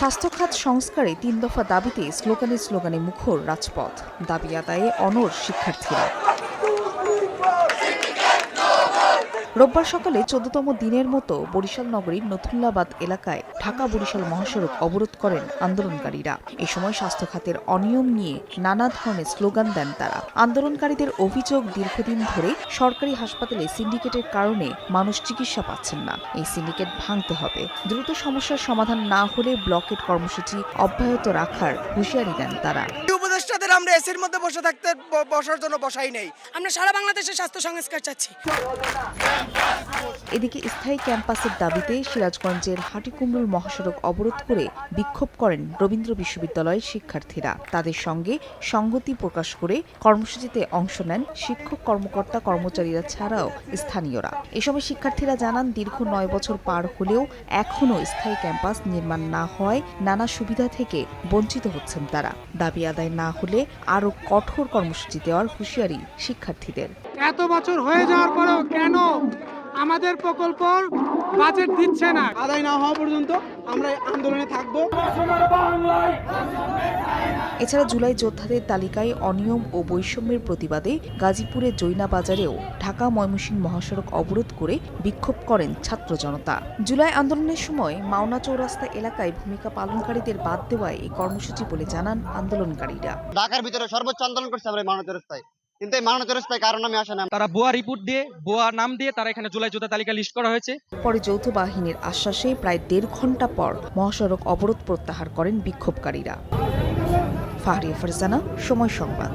স্বাস্থ্যখাত সংস্কারে তিন দফা দাবিতে স্লোগানে স্লোগানে মুখর রাজপথ। দাবি আদায়ে অনর শিক্ষার্থীরা। রোববার সকালে চোদ্দতম দিনের মতো বরিশাল নগরীর নথুল্লাবাদ এলাকায় ঢাকা বরিশাল মহাসড়ক অবরোধ করেন আন্দোলনকারীরা। এ সময় স্বাস্থ্য খাতের অনিয়ম নিয়ে নানা ধরনের স্লোগান দেন তারা। আন্দোলনকারীদের অভিযোগ দীর্ঘদিন ধরে সরকারি হাসপাতালে সিন্ডিকেটের কারণে মানুষ চিকিৎসা পাচ্ছেন না। এই সিন্ডিকেট ভাঙতে হবে। দ্রুত সমস্যার সমাধান না হলে ব্লকেট কর্মসূচি অব্যাহত রাখার হুঁশিয়ারি দেন তারা। এই আমরা এসির মধ্যে বসে থাকতে বসার জন্য বসাই নেই। আমরা সারা বাংলাদেশে স্বাস্থ্য সংস্কার চাচ্ছি। এদিকে স্থায়ী ক্যাম্পাসের দাবিতে সিরাজগঞ্জের হাটিকুমরুল মহাসড়ক অবরোধ করে বিক্ষোভ করেন রবীন্দ্র বিশ্ববিদ্যালয়ের শিক্ষার্থীরা। তাদের সঙ্গে সংগতি প্রকাশ করে কর্মসূচিতে অংশ নেন শিক্ষক কর্মকর্তা কর্মচারীরা ছাড়াও স্থানীয়রা। এ সময় শিক্ষার্থীরা জানান, দীর্ঘ নয় বছর পার হলেও এখনও স্থায়ী ক্যাম্পাস নির্মাণ না হওয়ায় নানা সুবিধা থেকে বঞ্চিত হচ্ছেন তারা। দাবি আদায় না হলে আরও কঠোর কর্মসূচি দেওয়ার হুঁশিয়ারি শিক্ষার্থীদের। এত বছর হয়ে যাওয়ার পরেও কেন আমাদের প্রকল্প বাজেট দিচ্ছে না। আদায় না হওয়া পর্যন্ত আমরা আন্দোলনে থাকব। এছাড়া জুলাই যোদ্ধাদের তালিকায় অনিয়ম ও বৈষম্যের প্রতিবাদে গাজীপুরে জৈনা বাজারেও ঢাকা ময়মনসিংহ মহাসড়ক অবরোধ করে বিক্ষোভ করেন ছাত্র জনতা। জুলাই আন্দোলনের সময় মাওনা চৌরাস্তা এলাকায় ভূমিকা পালনকারীদের বাদ দেওয়ায় এই কর্মসূচি বলে জানান আন্দোলনকারীরা। ঢাকার ভিতরে সর্বোচ্চ আন্দোলন করছে আমরা এই মানব রাস্তায় কিন্তু এই মানব রাস্তায় কারণ আমি আসে না। তারা বোয়া রিপোর্ট দিয়ে বোয়া নাম দিয়ে তারা এখানে জুলাই যোদ্ধা তালিকা লিস্ট করা হয়েছে। পরে যৌথ বাহিনীর আশ্বাসে প্রায় দেড় ঘণ্টা পর মহাসড়ক অবরোধ প্রত্যাহার করেন বিক্ষোভকারীরা। ফাহরিয়া ফারজানা সময় সংবাদ।